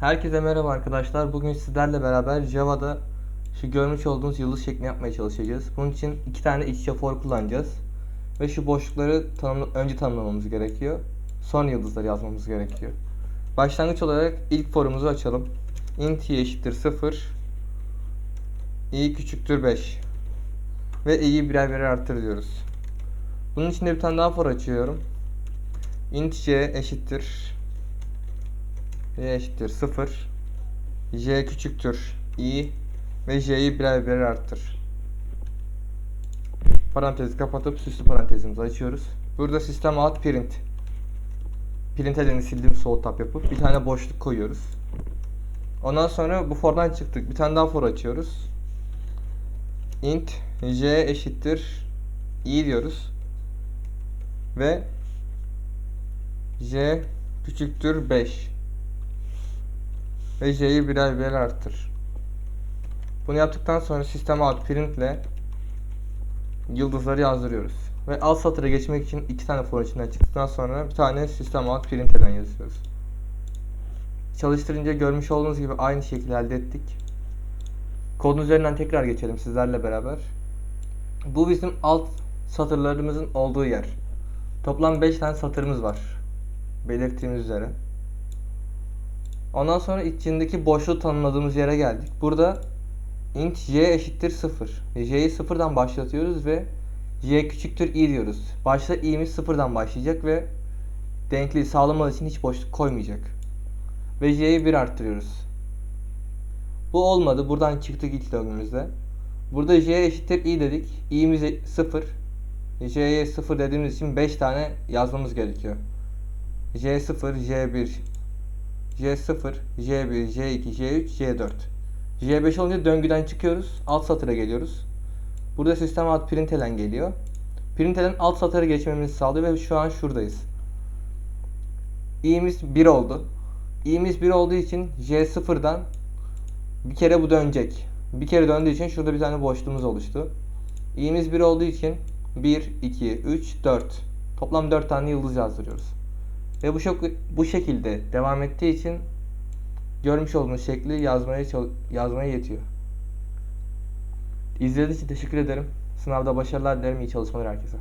Herkese merhaba arkadaşlar. Bugün sizlerle beraber Java'da şu görmüş olduğunuz yıldız şeklini yapmaya çalışacağız. Bunun için iki tane iç içe for kullanacağız. Ve şu boşlukları tanımla- önce tanımlamamız gerekiyor. Sonra yıldızları yazmamız gerekiyor. Başlangıç olarak ilk forumuzu açalım. int y eşittir 0 i küçüktür 5 ve i'yi birer birer arttır diyoruz. Bunun için de bir tane daha for açıyorum. int c eşittir y eşittir 0 j küçüktür i ve j'yi birer birer arttır. Parantezi kapatıp süslü parantezimizi açıyoruz. Burada sistem out print print edeni sildiğim sol tap yapıp bir tane boşluk koyuyoruz. Ondan sonra bu for'dan çıktık. Bir tane daha for açıyoruz. int j eşittir i diyoruz. Ve j küçüktür 5 ve j'yi birer birer arttır. Bunu yaptıktan sonra sistem out print ile yıldızları yazdırıyoruz. Ve alt satıra geçmek için iki tane for içinden çıktıktan sonra bir tane sistem out print eden yazıyoruz. Çalıştırınca görmüş olduğunuz gibi aynı şekilde elde ettik. Kodun üzerinden tekrar geçelim sizlerle beraber. Bu bizim alt satırlarımızın olduğu yer. Toplam 5 tane satırımız var. Belirttiğimiz üzere. Ondan sonra içindeki boşluğu tanımladığımız yere geldik. Burada int j eşittir 0. j'yi sıfırdan başlatıyoruz ve j küçüktür i diyoruz. Başta i'miz sıfırdan başlayacak ve denkliği sağlamak için hiç boşluk koymayacak. Ve j'yi 1 arttırıyoruz. Bu olmadı. Buradan çıktık ilk döngümüzde. Burada j eşittir i dedik. i'miz 0. j'ye 0 dediğimiz için 5 tane yazmamız gerekiyor. j0, j1, J0, J1, J2, J3, J4. J5 olunca döngüden çıkıyoruz. Alt satıra geliyoruz. Burada sistem out println geliyor. Println alt satıra geçmemizi sağlıyor ve şu an şuradayız. i'miz 1 oldu. i'miz 1 olduğu için J0'dan bir kere bu dönecek. Bir kere döndüğü için şurada bir tane boşluğumuz oluştu. i'miz 1 olduğu için 1, 2, 3, 4. Toplam 4 tane yıldız yazdırıyoruz. Ve bu şok bu şekilde devam ettiği için görmüş olduğunuz şekli yazmaya yazmaya yetiyor. İzlediğiniz için teşekkür ederim. Sınavda başarılar dilerim. İyi çalışmalar herkese.